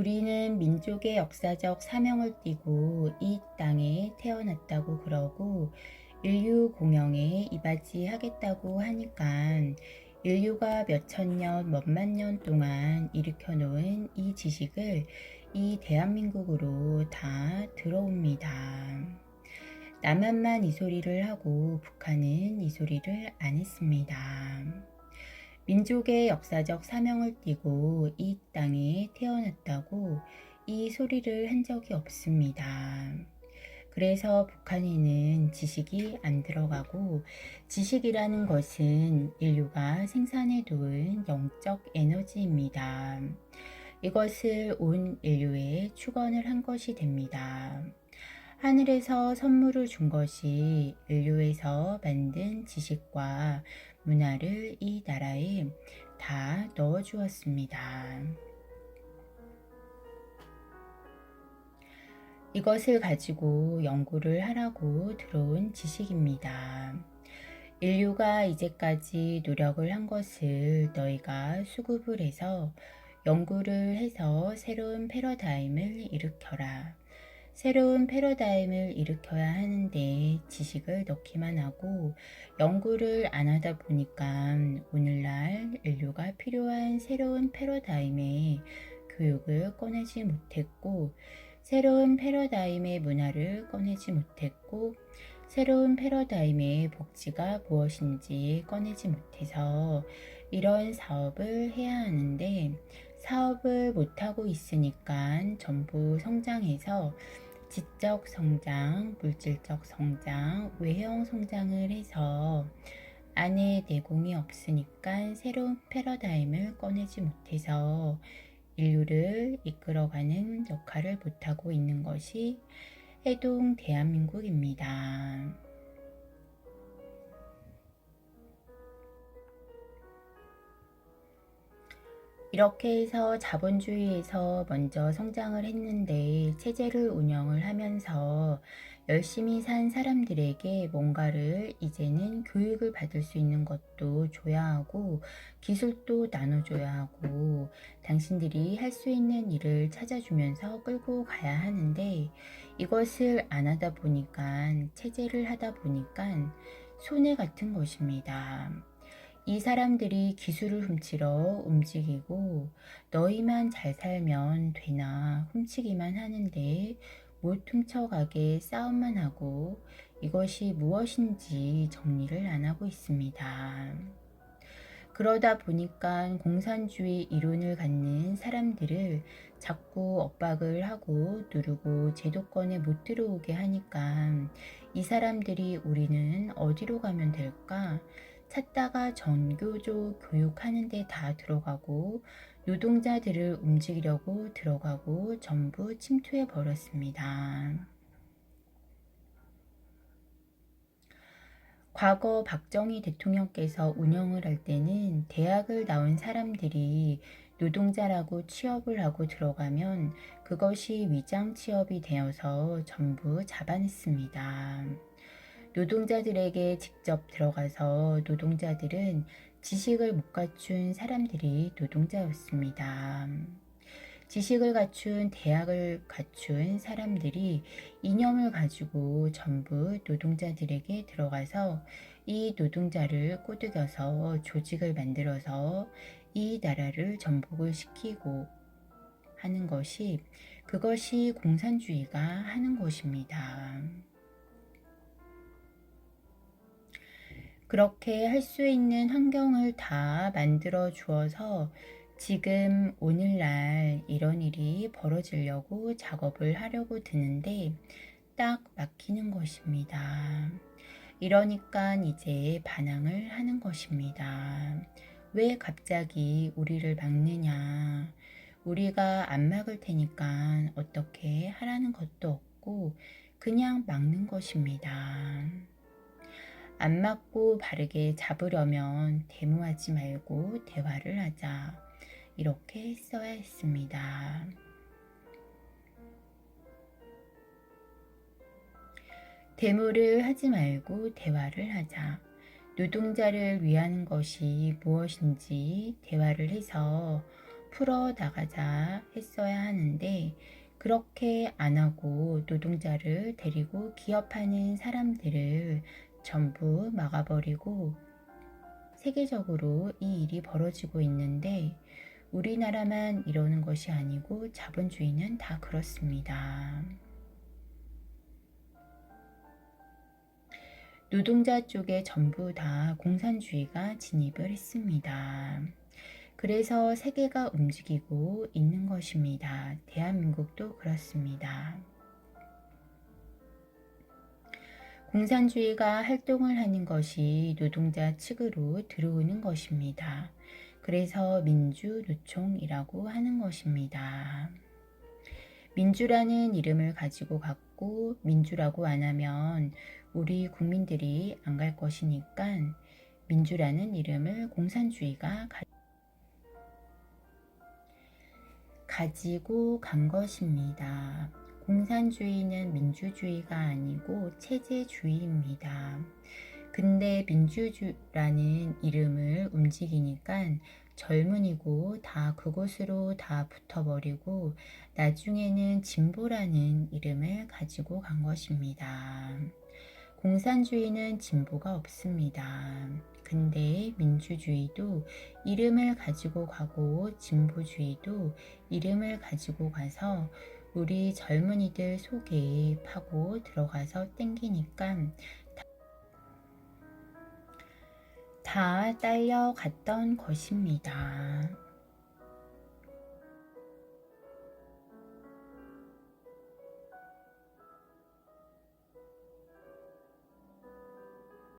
우리는 민족의 역사적 사명을 띠고 이 땅에 태어났다고 그러고 인류 공영에 이바지하겠다고 하니까 인류가 몇천 년, 몇만 년 동안 일으켜 놓은 이 지식을 이 대한민국으로 다 들어옵니다. 남한만 이 소리를 하고 북한은 이 소리를 안 했습니다. 민족의 역사적 사명을 띠고 이 땅에 태어났다고 이 소리를 한 적이 없습니다. 그래서 북한에는 지식이 안 들어가고 지식이라는 것은 인류가 생산해 두은 영적 에너지입니다. 이것을 온 인류에 축원을 한 것이 됩니다. 하늘에서 선물을 준 것이 인류에서 만든 지식과 문화를 이 나라에 다 넣어 주었습니다. 이것을 가지고 연구를 하라고 들어온 지식입니다. 인류가 이제까지 노력을 한 것을 너희가 수급을 해서 연구를 해서 새로운 패러다임을 일으켜라. 새로운 패러다임을 일으켜야 하는데 지식을 넣기만 하고 연구를 안 하다 보니까 오늘날 인류가 필요한 새로운 패러다임의 교육을 꺼내지 못했고 새로운 패러다임의 문화를 꺼내지 못했고 새로운 패러다임의 복지가 무엇인지 꺼내지 못해서 이런 사업을 해야 하는데 사업을 못하고 있으니까 전부 성장해서 지적 성장, 물질적 성장, 외형 성장을 해서 안에 내공이 없으니까 새로운 패러다임을 꺼내지 못해서 인류를 이끌어가는 역할을 못하고 있는 것이 해동 대한민국입니다. 이렇게 해서 자본주의에서 먼저 성장을 했는데 체제를 운영을 하면서 열심히 산 사람들에게 뭔가를 이제는 교육을 받을 수 있는 것도 줘야 하고 기술도 나눠줘야 하고 당신들이 할 수 있는 일을 찾아주면서 끌고 가야 하는데 이것을 안 하다 보니까 체제를 하다 보니까 손해 같은 것입니다. 이 사람들이 기술을 훔치러 움직이고 너희만 잘 살면 되나 훔치기만 하는데 못 훔쳐가게 싸움만 하고 이것이 무엇인지 정리를 안 하고 있습니다. 그러다 보니까 공산주의 이론을 갖는 사람들을 자꾸 엇박을 하고 누르고 제도권에 못 들어오게 하니까 이 사람들이 우리는 어디로 가면 될까? 찾다가 전교조 교육하는 데 다 들어가고 노동자들을 움직이려고 들어가고 전부 침투해 버렸습니다. 과거 박정희 대통령께서 운영을 할 때는 대학을 나온 사람들이 노동자라고 취업을 하고 들어가면 그것이 위장 취업이 되어서 전부 잡아냈습니다. 노동자들에게 직접 들어가서 노동자들은 지식을 못 갖춘 사람들이 노동자였습니다. 지식을 갖춘 대학을 갖춘 사람들이 이념을 가지고 전부 노동자들에게 들어가서 이 노동자를 꼬드겨서 조직을 만들어서 이 나라를 전복을 시키고 하는 것이 그것이 공산주의가 하는 것입니다. 그렇게 할 수 있는 환경을 다 만들어 주어서 지금 오늘날 이런 일이 벌어지려고 작업을 하려고 드는데 딱 막히는 것입니다. 이러니까 이제 반항을 하는 것입니다. 왜 갑자기 우리를 막느냐? 우리가 안 막을 테니까 어떻게 하라는 것도 없고 그냥 막는 것입니다. 안 맞고 바르게 잡으려면 대모하지 말고 대화를 하자. 이렇게 써야 했습니다. 대모를 하지 말고 대화를 하자. 노동자를 위하는 것이 무엇인지 대화를 해서 풀어 나가자 했어야 하는데 그렇게 안 하고 노동자를 데리고 기업하는 사람들을 전부 막아버리고 세계적으로 이 일이 벌어지고 있는데 우리나라만 이러는 것이 아니고 자본주의는 다 그렇습니다. 노동자 쪽에 전부 다 공산주의가 진입을 했습니다. 그래서 세계가 움직이고 있는 것입니다. 대한민국도 그렇습니다. 공산주의가 활동을 하는 것이 노동자 측으로 들어오는 것입니다. 그래서 민주노총이라고 하는 것입니다. 민주라는 이름을 가지고 갔고 민주라고 안 하면 우리 국민들이 안 갈 것이니까 민주라는 이름을 공산주의가 가, 가지고 간 것입니다. 공산주의는 민주주의가 아니고 체제주의입니다. 근데 민주주라는 이름을 움직이니까 젊은이고 다 그곳으로 다 붙어버리고 나중에는 진보라는 이름을 가지고 간 것입니다. 공산주의는 진보가 없습니다. 근데 민주주의도 이름을 가지고 가고 진보주의도 이름을 가지고 가서 우리 젊은이들 속에 파고 들어가서 땡기니까 다 딸려갔던 것입니다.